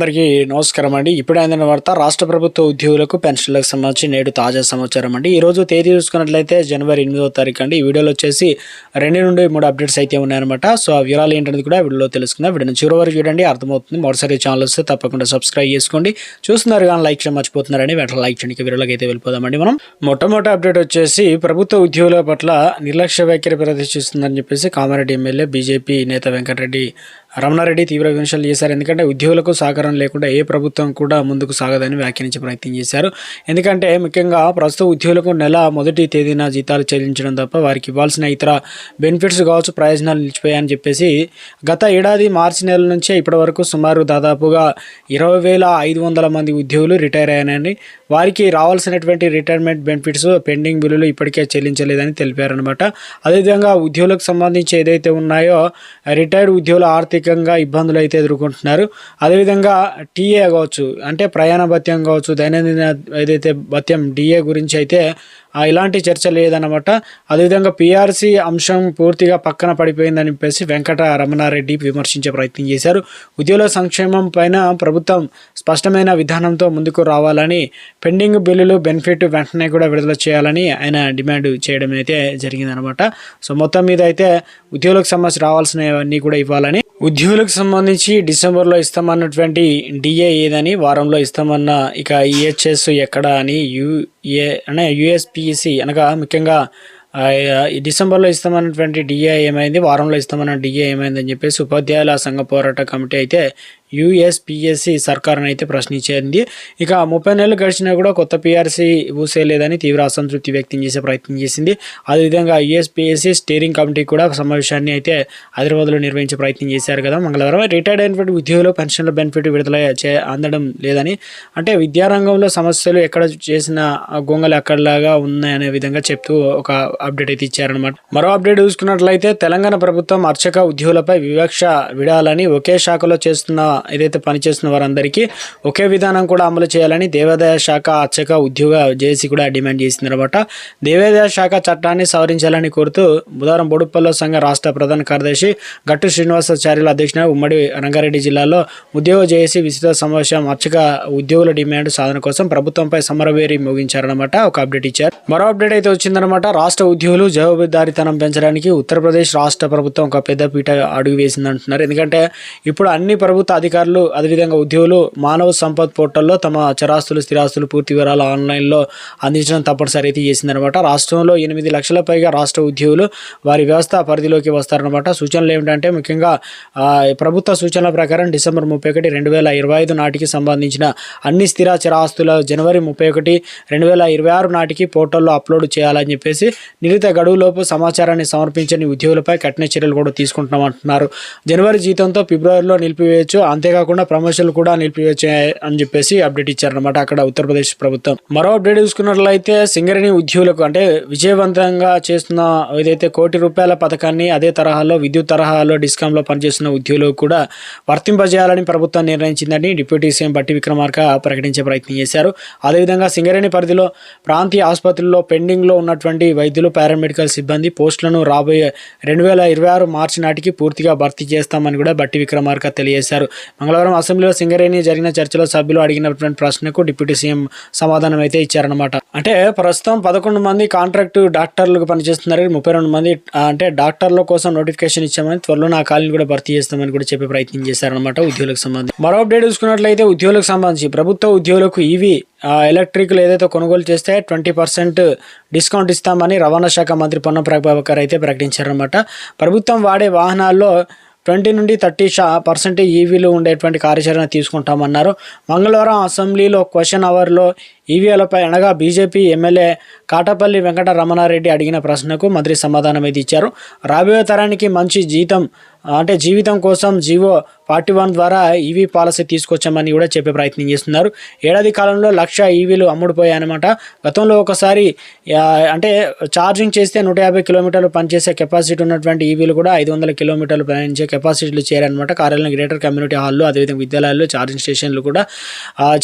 అందరికీ నమస్కారం అండి. ఇప్పుడే అందిన వార్త రాష్ట్ర ప్రభుత్వ ఉద్యోగులకు పెన్షన్లకు సంబంధించి నేడు తాజా సమాచారం అండి. ఈ రోజు తేదీ చూసుకున్నట్లయితే జనవరి ఎనిమిదో తారీఖు అండి. ఈ వీడియోలో వచ్చేసి రెండు నుండి మూడు అప్డేట్స్ అయితే ఉన్నాయన్నమాట. సో ఆ వివరాలు ఏంటనేది కూడా వీడియోలో తెలుసుకుందాం. వీడియో చివరి వరకు చూడండి. అర్థమవుతుంది. మొదటిసారి ఛానల్ వస్తే తప్పకుండా సబ్స్క్రైబ్ చేసుకోండి. చూస్తున్నారు కానీ లైక్ చేయడం మర్చిపోతున్నారని వెంటనే లైక్ చేయండి. ఇక వీడియోలోకి అయితే వెళ్ళిపోదామండి మనం. మొట్టమొదటి అప్డేట్ వచ్చేసి ప్రభుత్వ ఉద్యోగుల పట్ల నిర్లక్ష్య వైఖరి ప్రదర్శిస్తుందని చెప్పేసి కామారెడ్డి ఎమ్మెల్యే బీజేపీ నేత వెంకటరెడ్డి రమణారెడ్డి తీవ్ర విమర్శలు చేశారు. ఎందుకంటే ఉద్యోగులకు సహకారం లేకుండా ఏ ప్రభుత్వం కూడా ముందుకు సాగదని వ్యాఖ్యానించే ప్రయత్నం చేశారు. ఎందుకంటే ముఖ్యంగా ప్రస్తుత ఉద్యోగులకు నెల మొదటి తేదీన జీతాలు చెల్లించడం తప్ప వారికి ఇవ్వాల్సిన ఇతర బెనిఫిట్స్ కావచ్చు ప్రయోజనాలు నిలిచిపోయాయని చెప్పేసి గత ఏడాది మార్చి నెల నుంచే ఇప్పటి వరకు సుమారు దాదాపుగా ఇరవై వేల ఐదు వందల మంది ఉద్యోగులు రిటైర్ అయ్యారని వారికి రావాల్సినటువంటి రిటైర్మెంట్ బెనిఫిట్స్ పెండింగ్ బిల్లులు ఇప్పటికే చెల్లించలేదని తెలిపారనమాట అదేవిధంగా ఉద్యోగులకు సంబంధించి ఏదైతే ఉన్నాయో రిటైర్డ్ ఉద్యోగుల ఆర్థిక ఆర్థికంగా ఇబ్బందులు అయితే ఎదుర్కొంటున్నారు. అదేవిధంగా టీఏ కావచ్చు అంటే ప్రయాణ భత్యం కావచ్చు దైనందిన ఏదైతే భత్యం డిఏ గురించి అయితే ఇలాంటి చర్చ లేదన్నమాట. అదేవిధంగా పీఆర్సీ అంశం పూర్తిగా పక్కన పడిపోయిందని చెప్పేసి వెంకట రమణారెడ్డి విమర్శించే ప్రయత్నం చేశారు. ఉద్యోగుల సంక్షేమం పైన ప్రభుత్వం స్పష్టమైన విధానంతో ముందుకు రావాలని పెండింగ్ బిల్లులు బెనిఫిట్ వెంటనే కూడా విడుదల చేయాలని ఆయన డిమాండ్ చేయడం అయితే జరిగిందనమాట సో మొత్తం మీద అయితే ఉద్యోగులకు సంబంధించి రావాల్సినవన్నీ కూడా ఇవ్వాలని ఉద్యోగులకు సంబంధించి డిసెంబర్లో ఇస్తామన్నటువంటి డిఏ ఏదని వారంలో ఇస్తామన్న ఇక ఈహెచ్ఎస్ ఎక్కడ అని యూ ఏ అనే యుఎస్పిసి అనగా ముఖ్యంగా డిసెంబర్లో ఇస్తామన్నటువంటి డిఏ ఏమైంది వారంలో ఇస్తామన్న డిఏ ఏమైంది అని చెప్పేసి ఉపాధ్యాయుల సంఘ పోరాట కమిటీ అయితే యుఎస్పిఎస్సి సర్కారును అయితే ప్రశ్నించింది. ఇక ముప్పై నెలలు గడిచినా కూడా కొత్త పిఆర్సీ ఊసేయలేదని తీవ్ర అసంతృప్తి వ్యక్తం చేసే ప్రయత్నం చేసింది. అదేవిధంగా యుఎస్పిఎస్సి స్టీరింగ్ కమిటీ కూడా సమావేశాన్ని అయితే హైదరాబాద్లో నిర్వహించే ప్రయత్నం చేశారు కదా. మంగళవారం రిటైర్డ్ అయినటువంటి ఉద్యోగులు పెన్షన్ల బెనిఫిట్ విడుదల చే అందడం లేదని. అంటే విద్యారంగంలో సమస్యలు ఎక్కడ చేసిన గొంగలు అక్కడలాగా ఉన్నాయనే విధంగా చెప్తూ ఒక అప్డేట్ అయితే ఇచ్చారనమాట మరో అప్డేట్ చూసుకున్నట్లయితే తెలంగాణ ప్రభుత్వం అర్చక ఉద్యోగులపై వివక్ష విడాలని ఒకే శాఖలో చేస్తున్న ఏదైతే పనిచేస్తున్న వారందరికీ ఒకే విధానం కూడా అమలు చేయాలని దేవాదాయ శాఖ అర్చక ఉద్యోగ జేసీ కూడా డిమాండ్ చేసిందనమాట. దేవాదాయ శాఖ చట్టాన్ని సవరించాలని కోరుతూ బుధవారం బొడుపల్లో సంఘ రాష్ట్ర ప్రధాన కార్యదర్శి గట్టు శ్రీనివాసాచార్యుల అధ్యక్షున ఉమ్మడి రంగారెడ్డి జిల్లాలో ఉద్యోగ జేఏసీ విస్తృత సమావేశం అర్చక ఉద్యోగుల డిమాండ్ సాధన కోసం ప్రభుత్వంపై సమరవేరి ముగించారనమాట. ఒక అప్డేట్ ఇచ్చారు. మరో అప్డేట్ అయితే వచ్చిందనమాట. రాష్ట్ర ఉద్యోగులు జవాబుదారితనం పెంచడానికి ఉత్తరప్రదేశ్ రాష్ట్ర ప్రభుత్వం ఒక పెద్ద పీట అడుగు వేసిందంటున్నారు. ఎందుకంటే ఇప్పుడు అన్ని ప్రభుత్వ అధికారులు అదేవిధంగా ఉద్యోగులు మానవ సంపద్ పోర్టల్లో తమ చరాస్తులు స్థిరాస్తులు పూర్తి వివరాలు ఆన్లైన్లో అందించడం తప్పనిసరి అయితే చేసిందనమాట రాష్ట్రంలో ఎనిమిది లక్షల పైగా రాష్ట్ర ఉద్యోగులు వారి వ్యవస్థ పరిధిలోకి వస్తారనమాట సూచనలు ఏమిటంటే ముఖ్యంగా ప్రభుత్వ సూచనల ప్రకారం డిసెంబర్ ముప్పై ఒకటి రెండు వేల ఇరవై ఐదు నాటికి సంబంధించిన అన్ని స్థిర చరాస్తుల జనవరి ముప్పై ఒకటి రెండు వేల ఇరవై ఆరు నాటికి పోర్టల్లో అప్లోడ్ చేయాలని చెప్పేసి నిరిత గడువులోపు సమాచారాన్ని సమర్పించని ఉద్యోగులపై కఠిన చర్యలు కూడా తీసుకుంటున్నామంటున్నారు. జనవరి జీతంతో ఫిబ్రవరిలో నిలిపివేయచ్చు. అంతేకాకుండా ప్రమోషన్లు కూడా నిలిపివేచే అని చెప్పేసి అప్డేట్ ఇచ్చారనమాట అక్కడ ఉత్తరప్రదేశ్ ప్రభుత్వం. మరో అప్డేట్ చూసుకున్నట్లయితే సింగరేణి ఉద్యోగులకు అంటే విజయవంతంగా చేస్తున్న ఏదైతే కోటి రూపాయల పథకాన్ని అదే తరహాలో విద్యుత్ తరహాలో డిస్కాంలో పనిచేస్తున్న ఉద్యోగులకు కూడా వర్తింపజేయాలని ప్రభుత్వం నిర్ణయించిందని డిప్యూటీ సీఎం బట్టి విక్రమార్క ప్రకటించే ప్రయత్నం చేశారు. అదేవిధంగా సింగరేణి పరిధిలో ప్రాంతీయ ఆసుపత్రుల్లో పెండింగ్లో ఉన్నటువంటి వైద్యులు పారామెడికల్ సిబ్బంది పోస్టులను రాబోయే రెండు వేల ఇరవై ఆరు మార్చి నాటికి పూర్తిగా భర్తీ చేస్తామని కూడా బట్టి విక్రమార్క తెలియజేశారు. మంగళవారం అసెంబ్లీలో సింగరేణి జరిగిన చర్చలో సభ్యులు అడిగినటువంటి ప్రశ్నకు డిప్యూటీ సీఎం సమాధానం అయితే ఇచ్చారనమాట అంటే ప్రస్తుతం పదకొండు మంది కాంట్రాక్టు డాక్టర్లకు పనిచేస్తున్నారు. ముప్పై రెండు మంది అంటే డాక్టర్ల కోసం నోటిఫికేషన్ ఇచ్చామని త్వరలో నా ఖాళీని కూడా భర్తీ చేస్తామని కూడా చెప్పే ప్రయత్నం చేశారనమాట ఉద్యోగులకు సంబంధించి. మరో అప్డేట్ చూసుకున్నట్లయితే ఉద్యోగులకు సంబంధించి ప్రభుత్వ ఉద్యోగులకు ఈవీ ఎలక్ట్రిక్లు ఏదైతే కొనుగోలు చేస్తే ట్వంటీ పర్సెంట్ డిస్కౌంట్ ఇస్తామని రవాణా శాఖ మంత్రి పొన్న ప్రభాకర్ అయితే ప్రకటించారనమాట ప్రభుత్వం వాడే వాహనాల్లో ట్వంటీ నుండి థర్టీ షా పర్సెంట్ ఈవీలు ఉండేటువంటి కార్యాచరణ తీసుకుంటామన్నారు. మంగళవారం అసెంబ్లీలో క్వశ్చన్ అవర్లో ఈవీఎలపై అనగా బీజేపీ ఎమ్మెల్యే కాటపల్లి వెంకట రమణారెడ్డి అడిగిన ప్రశ్నకు మంత్రి సమాధానం అయితే ఇచ్చారు. రాబోయే తరానికి మంచి జీతం అంటే జీవితం కోసం జీవో ఫార్టీ వన్ ద్వారా ఈవీ పాలసీ తీసుకొచ్చామని కూడా చెప్పే ప్రయత్నం చేస్తున్నారు. ఏడాది కాలంలో లక్ష ఈవీలు అమ్ముడుపోయాయన్నమాట. గతంలో ఒకసారి అంటే ఛార్జింగ్ చేస్తే నూట యాభై కిలోమీటర్లు పనిచేసే కెపాసిటీ ఉన్నటువంటి ఈవీలు కూడా ఐదు వందల కిలోమీటర్లు ప్రయాణించే కెపాసిటీలు చేరారనమాట కార్యాలయం గ్రేటర్ కమ్యూనిటీ హాల్లో అదేవిధంగా విద్యాలయాల్లో ఛార్జింగ్ స్టేషన్లు కూడా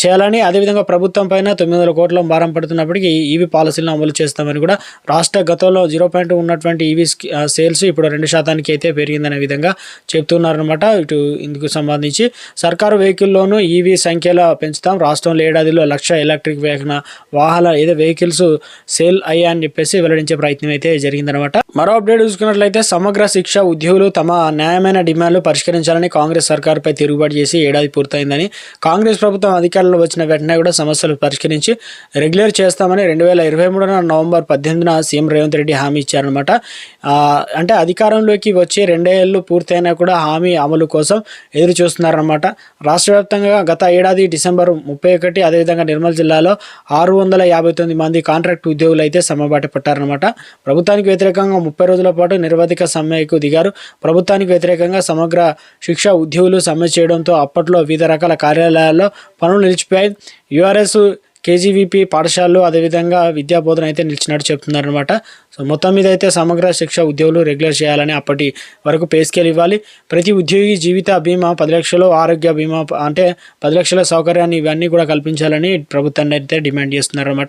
చేయాలని అదేవిధంగా ప్రభుత్వం పైన తొమ్మిది తొమ్మిది వందల కోట్ల భారం పడుతున్నప్పటికీ ఈవీ పాలసీలను అమలు చేస్తామని కూడా రాష్ట్ర గతంలో జీరో పాయింట్ ఉన్నటువంటి ఈవీ సేల్స్ ఇప్పుడు రెండు శాతానికి అయితే పెరిగిందనే విధంగా చెప్తున్నారనమాట ఇటు ఇందుకు సంబంధించి సర్కారు వెహికల్లోనూ ఈవీ సంఖ్యలో పెంచుతాం. రాష్ట్రంలో ఏడాదిలో లక్ష ఎలక్ట్రిక్ వెహికల్ వాహన ఏదో వెహికల్స్ సేల్ అయ్యా అని చెప్పేసి వెల్లడించే ప్రయత్నం అయితే జరిగిందనమాట మరో అప్డేట్ చూసుకున్నట్లయితే సమగ్ర శిక్ష ఉద్యోగులు తమ న్యాయమైన డిమాండ్లు పరిష్కరించాలని కాంగ్రెస్ సర్కారుపై తిరుగుబాటు చేసి ఏడాది పూర్తయిందని కాంగ్రెస్ ప్రభుత్వం అధికారంలో వచ్చిన వెంటనే కూడా సమస్యలు పరిష్కరించి రెగ్యులర్ చేస్తామని రెండు వేల ఇరవై మూడున నవంబర్ పద్దెనిమిదిన సీఎం రేవంత్ రెడ్డి హామీ ఇచ్చారనమాట అంటే అధికారంలోకి వచ్చి రెండేళ్ళు పూర్తయినా కూడా హామీ అమలు కోసం ఎదురు చూస్తున్నారనమాట రాష్ట్ర వ్యాప్తంగా గత ఏడాది డిసెంబర్ ముప్పై ఒకటి అదేవిధంగా నిర్మల్ జిల్లాలో ఆరు వందల యాభై తొమ్మిది మంది కాంట్రాక్ట్ ఉద్యోగులు అయితే సమ్మబాట పట్టారనమాట ప్రభుత్వానికి వ్యతిరేకంగా ముప్పై రోజుల పాటు నిరవధిక సమ్మెకు దిగారు. ప్రభుత్వానికి వ్యతిరేకంగా సమగ్ర శిక్ష ఉద్యోగులు సమ్మె చేయడంతో అప్పట్లో వివిధ రకాల కార్యాలయాల్లో పనులు నిలిచిపోయాయి. యూఆర్ఎస్ కేజీవీపీ పాఠశాలలు అదేవిధంగా విద్యా బోధన అయితే నిలిచినట్టు చెప్తున్నారనమాట సో మొత్తం మీద అయితే సమగ్ర శిక్ష ఉద్యోగులు రెగ్యులర్ చేయాలని అప్పటి వరకు పే స్కేల్ ఇవ్వాలి. ప్రతి ఉద్యోగి జీవిత బీమా పది లక్షలు ఆరోగ్య బీమా అంటే పది లక్షల సౌకర్యాన్ని ఇవన్నీ కూడా కల్పించాలని ప్రభుత్వాన్ని అయితే డిమాండ్ చేస్తున్నారన్నమాట.